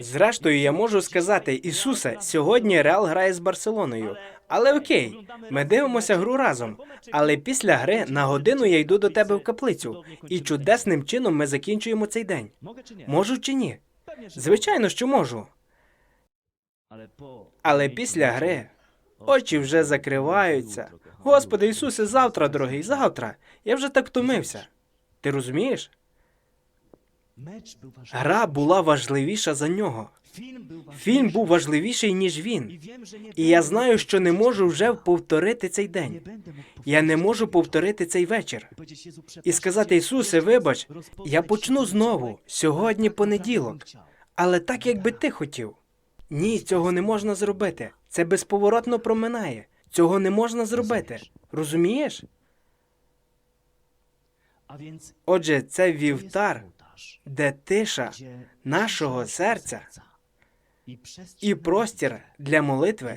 Зрештою, я можу сказати, Ісусе, сьогодні Реал грає з Барселоною. Але окей, ми дивимося гру разом. Але після гри на годину я йду до тебе в каплицю, і чудесним чином ми закінчуємо цей день. Можу чи ні? Звичайно, що можу. Але після гри очі вже закриваються. Господи Ісусе, завтра, дорогий, завтра. Я вже так втомився. Ти розумієш? Гра була важливіша за нього. Фільм був важливіший, ніж він. І я знаю, що не можу вже повторити цей день. Я не можу повторити цей вечір. І сказати, Ісусе, вибач, я почну знову. Сьогодні понеділок. Але так, як би ти хотів. Ні, цього не можна зробити. Це безповоротно проминає. Цього не можна зробити. Розумієш? Отже, це вівтар, де тиша нашого серця і простір для молитви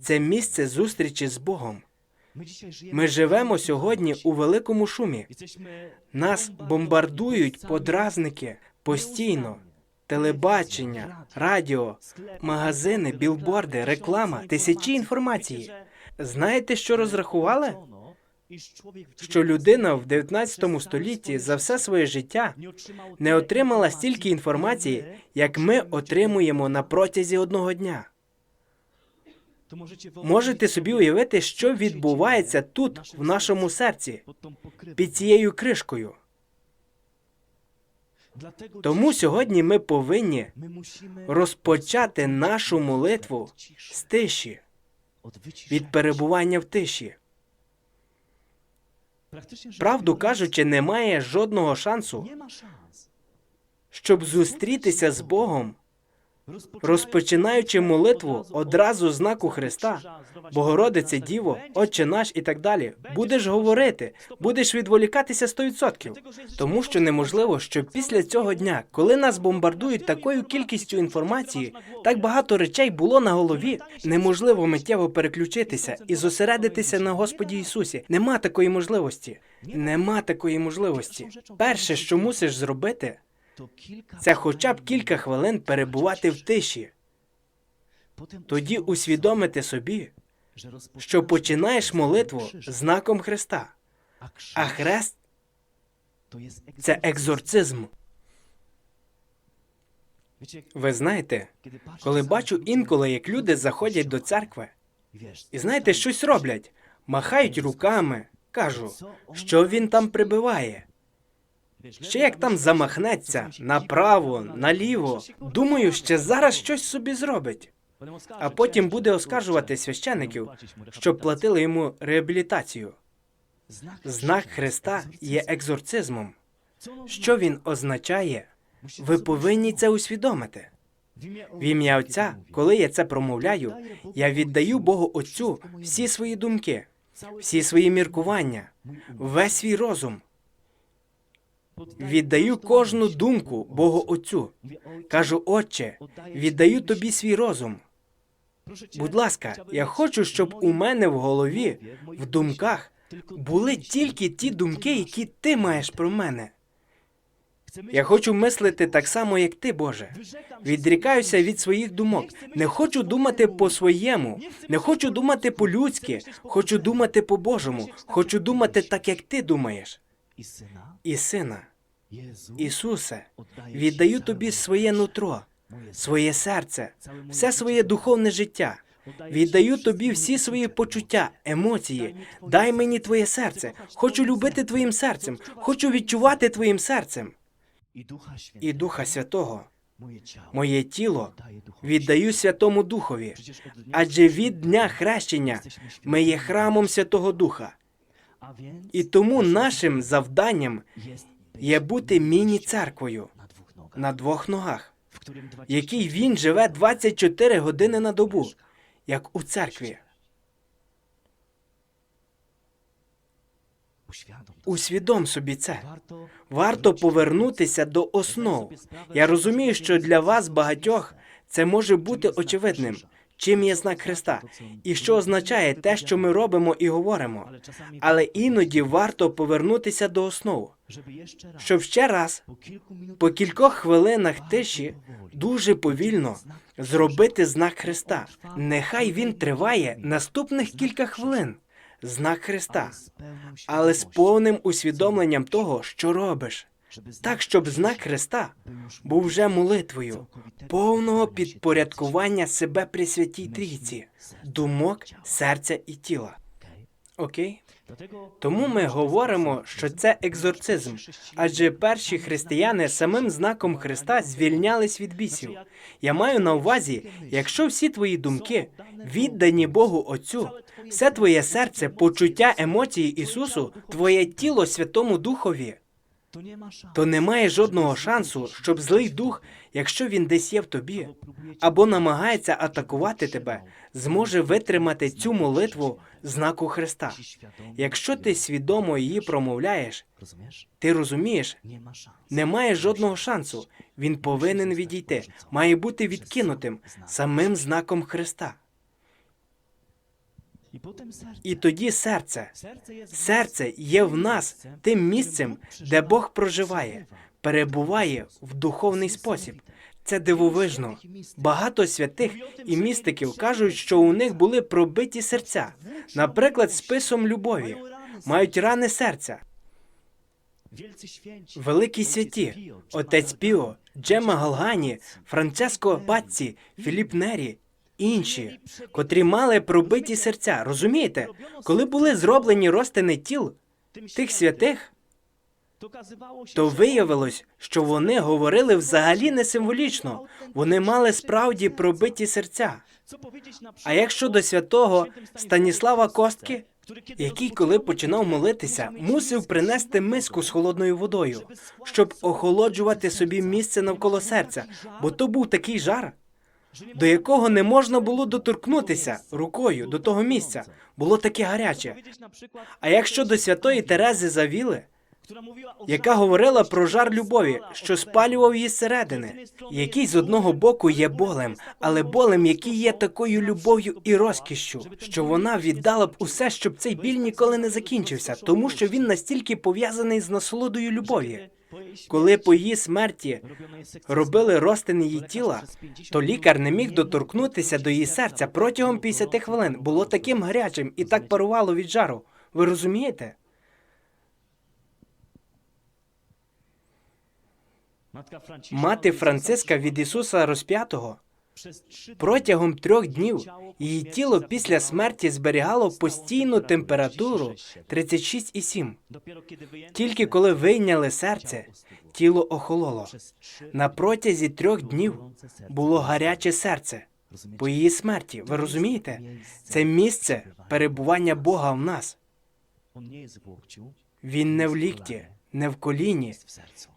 це місце зустрічі з Богом. Ми живемо сьогодні у великому шумі. Нас бомбардують подразники постійно. Телебачення, радіо, магазини, білборди, реклама, тисячі інформації. Знаєте, що розрахували? Що людина в 19 столітті за все своє життя не отримала стільки інформації, як ми отримуємо на протязі одного дня. Можете собі уявити, що відбувається тут, в нашому серці, під цією кришкою. Тому сьогодні ми повинні розпочати нашу молитву з тиші, від перебування в тиші. Правду кажучи, немає жодного шансу, щоб зустрітися з Богом, розпочинаючи молитву одразу знаку Христа, Богородице Діво, Отче наш і так далі. Будеш говорити, будеш відволікатися 100%. Тому що неможливо, щоб після цього дня, коли нас бомбардують такою кількістю інформації, так багато речей було на голові, неможливо миттєво переключитися і зосередитися на Господі Ісусі. Нема такої можливості. Нема такої можливості. Перше, що мусиш зробити, це хоча б кілька хвилин перебувати в тиші. Тоді усвідомити собі, що починаєш молитву знаком Христа, а хрест це екзорцизм. Ви знаєте, коли бачу інколи, як люди заходять до церкви, і знаєте, щось роблять, махають руками, кажу, що він там прибиває. Ще як там замахнеться направо, наліво. Думаю, ще зараз щось собі зробить. А потім буде оскаржувати священиків, щоб платили йому реабілітацію. Знак Христа є екзорцизмом. Що він означає? Ви повинні це усвідомити. В ім'я Отця, коли я це промовляю, я віддаю Богу Отцю всі свої думки, всі свої міркування, весь свій розум. Віддаю кожну думку Богу Отцю. Кажу, Отче, віддаю тобі свій розум. Будь ласка, я хочу, щоб у мене в голові, в думках, були тільки ті думки, які ти маєш про мене. Я хочу мислити так само, як ти, Боже. Відрікаюся від своїх думок. Не хочу думати по-своєму, не хочу думати по-людськи, хочу думати по-божому, хочу думати так, як ти думаєш. І сина, Ісусе, віддаю тобі своє нутро, своє серце, все своє духовне життя. Віддаю тобі всі свої почуття, емоції. Дай мені твоє серце. Хочу любити твоїм серцем, хочу відчувати твоїм серцем. І Духа Святого, моє тіло. Віддаю Святому Духові, адже від дня хрещення ми є храмом Святого Духа. І тому нашим завданням є бути міні-церквою на двох ногах, в якій він живе 24 години на добу, як у церкві. Усвідом собі це. Варто повернутися до основ. Я розумію, що для вас багатьох це може бути очевидним. Чим є знак Христа, і що означає те, що ми робимо і говоримо. Але іноді варто повернутися до основ, щоб ще раз по кількох хвилинах тиші дуже повільно зробити знак Христа. Нехай він триває наступних кілька хвилин. Знак Христа, але з повним усвідомленням того, що робиш. Так, щоб знак Христа був вже молитвою повного підпорядкування себе при святій трійці, думок, серця і тіла. Окей? Тому ми говоримо, що це екзорцизм, адже перші християни самим знаком Христа звільнялись від бісів. Я маю на увазі, якщо всі твої думки віддані Богу Отцю, все твоє серце, почуття емоції Ісусу, твоє тіло Святому Духові, то немає жодного шансу, щоб злий дух, якщо він десь є в тобі, або намагається атакувати тебе, зможе витримати цю молитву знаку Христа. Якщо ти свідомо її промовляєш, ти розумієш, немає жодного шансу. Він повинен відійти, має бути відкинутим самим знаком Христа. І тоді серце, серце є в нас тим місцем, де Бог проживає, перебуває в духовний спосіб. Це дивовижно. Багато святих і містиків кажуть, що у них були пробиті серця, наприклад, списом любові, мають рани серця. Великі святі, отець Піо, Джема Галгані, Францеско Пацці, Філіп Нері, інші, котрі мали пробиті серця. Розумієте, коли були зроблені розтини тіл тих святих, то виявилось, що вони говорили взагалі не символічно. Вони мали справді пробиті серця. А як щодо святого Станіслава Костки, який, коли починав молитися, мусив принести миску з холодною водою, щоб охолоджувати собі місце навколо серця, бо то був такий жар, до якого не можна було доторкнутися рукою до того місця. Було таке гаряче. А як щодо святої Терези Завіли, яка говорила про жар любові, що спалював її зсередини, який з одного боку є болем, але болем, який є такою любов'ю і розкішшю, що вона віддала б усе, щоб цей біль ніколи не закінчився, тому що він настільки пов'язаний з насолодою любові. Коли по її смерті робили розтин її тіла, то лікар не міг доторкнутися до її серця протягом 50 хвилин. Було таким гарячим і так парувало від жару. Ви розумієте? Мати Франциска від Ісуса Розп'ятого протягом трьох днів її тіло після смерті зберігало постійну температуру 36,7. Тільки коли вийняли серце, тіло охололо. На протязі трьох днів було гаряче серце по її смерті. Ви розумієте? Це місце перебування Бога в нас. Він не в лікті, не в коліні,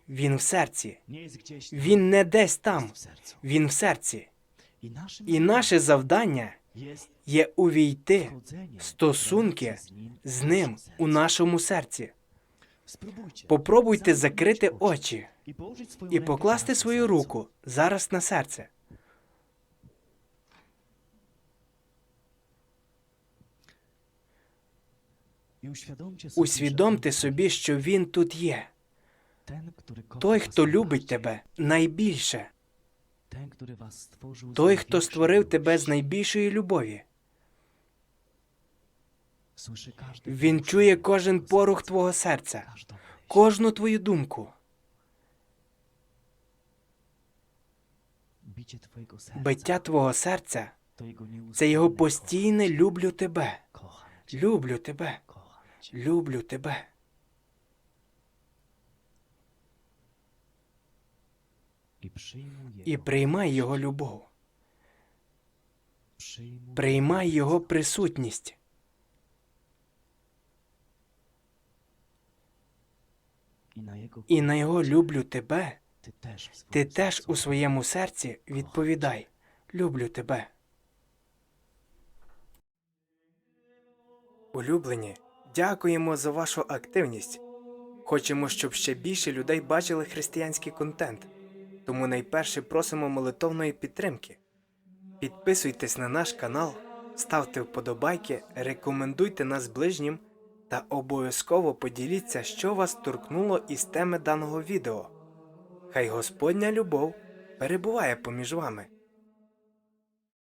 він в серці. Він не десь там, він в серці. І наше завдання є увійти в стосунки з ним у нашому серці. Попробуйте закрити очі і покласти свою руку зараз на серце. Усвідомте собі, що він тут є. Той, хто любить тебе найбільше, той, хто створив тебе з найбільшої любові. Він чує кожен порух твого серця, кожну твою думку. Биття твого серця це його постійне люблю тебе. Люблю тебе. Люблю тебе. І приймай його любов. Приймай його присутність. І на його люблю тебе. Ти теж у своєму серці відповідай люблю тебе. Улюблені, дякуємо за вашу активність. Хочемо, щоб ще більше людей бачили християнський контент. Тому найперше просимо молитовної підтримки. Підписуйтесь на наш канал, ставте вподобайки, рекомендуйте нас ближнім та обов'язково поділіться, що вас торкнуло із теми даного відео. Хай Господня любов перебуває поміж вами.